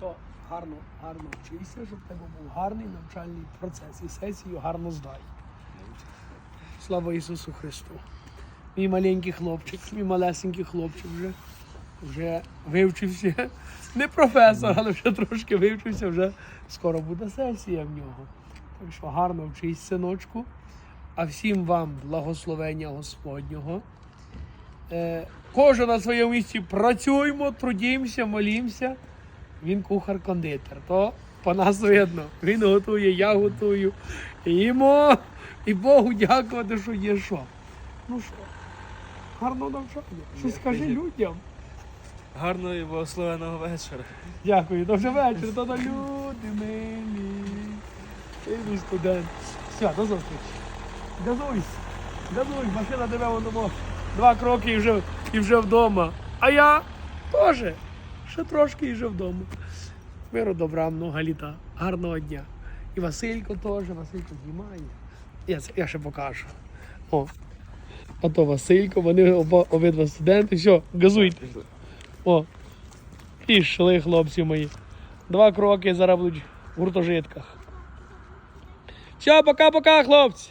то гарно, гарно вчися, щоб тебе був гарний навчальний процес і сесію гарно здай. Слава Ісусу Христу. Мій маленький хлопчик, мій малесенький хлопчик вже, вже вивчився. Не професор, але вже трошки вивчився, вже скоро буде сесія в нього. Так що гарно вчись, синочку. А всім вам благословення Господнього. Е, кожен на своєму місці працюємо, трудімося, молімося. Він кухар-кондитер. То по нас видно. Він готує, я готую. Їмо. І Богу дякувати, що є що. Ну що, гарного навчання. Щось скажи людям. Гарного і благословеного вечора. Дякую, до вже вечір, до люди милі. Ти мій студент. Все, до зустрічі. Газуйся. Газуй, машина тебе воно два кроки і вже, і вже вдома. А я теж. Ще трошки і вже вдома. Миру добра, много літа. Гарного дня. І Василько теж, Василько знімає. Я, я ще покажу. О. А то Василько, вони оба, обидва студенти. Все, газуйте. О, пішли, хлопці мої. Два кроки зараз в гуртожитках. Все, пока-пока, хлопці.